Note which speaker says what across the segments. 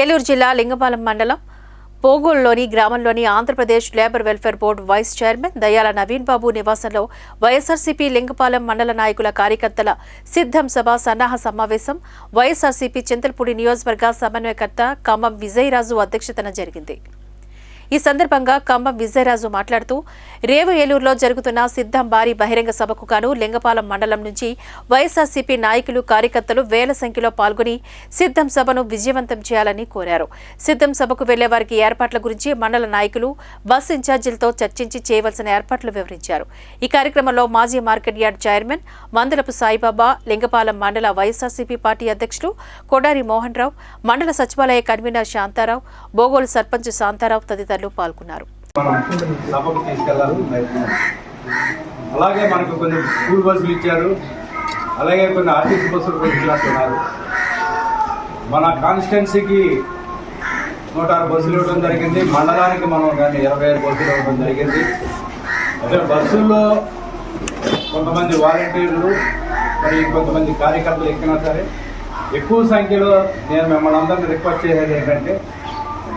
Speaker 1: ఏలూరు జిల్లా లింగపాలెం మండలం పోగోల్లోని గ్రామంలోని Andhra Pradesh labour welfare board vice chairman Dayala Naveen Babu నివాసంలో వైఎస్ఆర్సీపీ లింగపాలెం మండల నాయకుల కార్యకర్తల సిద్ధం సభ సన్నాహ సమావేశం. వైఎస్ఆర్సీపీ చింతలపూడి నియోజకవర్గ సమన్వయకర్త ఖమ్మం విజయరాజు అధ్యక్షతన జరిగింది. ఈ సందర్భంగా ఖమ్మం విజయరాజు మాట్లాడుతూ రేవు ఏలూరులో జరుగుతున్న సిద్ధం భారీ బహిరంగ సభకు గాను లింగపాలెం మండలం నుంచి వైఎస్ఆర్సీపీ నాయకులు కార్యకర్తలు వేల సంఖ్యలో పాల్గొని సిద్ధం సభను విజయవంతం చేయాలని కోరారు. సిద్ధం సభకు వెళ్ళే వారికి ఏర్పాట్ల గురించి మండల నాయకులు బస్ ఇన్ఛార్జీలతో చర్చించి చేయవలసిన ఏర్పాట్లు వివరించారు. ఈ కార్యక్రమంలో మాజీ market yard chairman Mandalapu Saibaba Lingapalem మండల వైఎస్ఆర్సీపీ పార్టీ అధ్యక్షులు కొడారి మోహన్ రావు మండల సచివాలయ కన్వీనర్ శాంతారావు బోగోలు సర్పంచ్ శాంతారావు తదితరులు పాల్గొన్నారు.
Speaker 2: మనం అలాగే మనకు కొన్ని స్కూల్ బస్సులు ఇచ్చారు. అలాగే కొన్ని ఆర్టీసీ బస్సులు కూడా ఇచ్చినట్టున్నారు. మన కాన్స్టిట్యున్సీకి నూట ఆరు బస్సులు ఇవ్వడం జరిగింది. మండలానికి మనం కానీ ఇరవై ఐదు బస్సులు ఇవ్వడం జరిగింది. అదే బస్సుల్లో కొంతమంది వాలంటీర్లు మరి కొంతమంది కార్యకర్తలు ఎక్కినా సరే ఎక్కువ సంఖ్యలో నేను మిమ్మల్ని అందరినీ రిక్వెస్ట్ చేసేది ఏంటంటే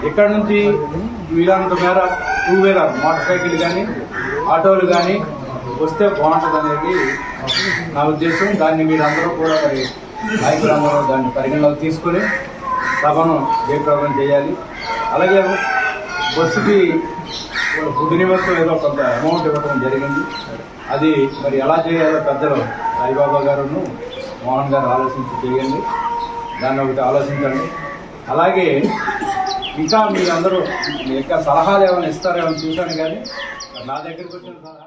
Speaker 2: ఇక్కడ నుంచి? వీలంత మేర టూ వీలర్ మోటార్ సైకిల్ కానీ ఆటోలు కానీ వస్తే బాగుంటుంది అనేది నా ఉద్దేశం. దాన్ని మీరందరూ కూడా మరి నాయకులందరూ దాన్ని పరిగణలోకి తీసుకొని సభను జయప్రదం చేయాలి. అలాగే బస్సుకి ఫుడ్ నిమిత్తం ఏదో కొంత అమౌంట్ ఇవ్వడం జరిగింది. అది మరి ఎలా చేయాలో పెద్దలు సాయిబాబా గారును మోహన్ గారు ఆలోచించి చేయండి. దాన్ని ఒకటి ఆలోచించండి. అలాగే ఇంకా మీరందరూ మీ యొక్క సలహాలు ఏమైనా ఇస్తారేమో చూశాను కానీ నా దగ్గరికి వచ్చిన సలహా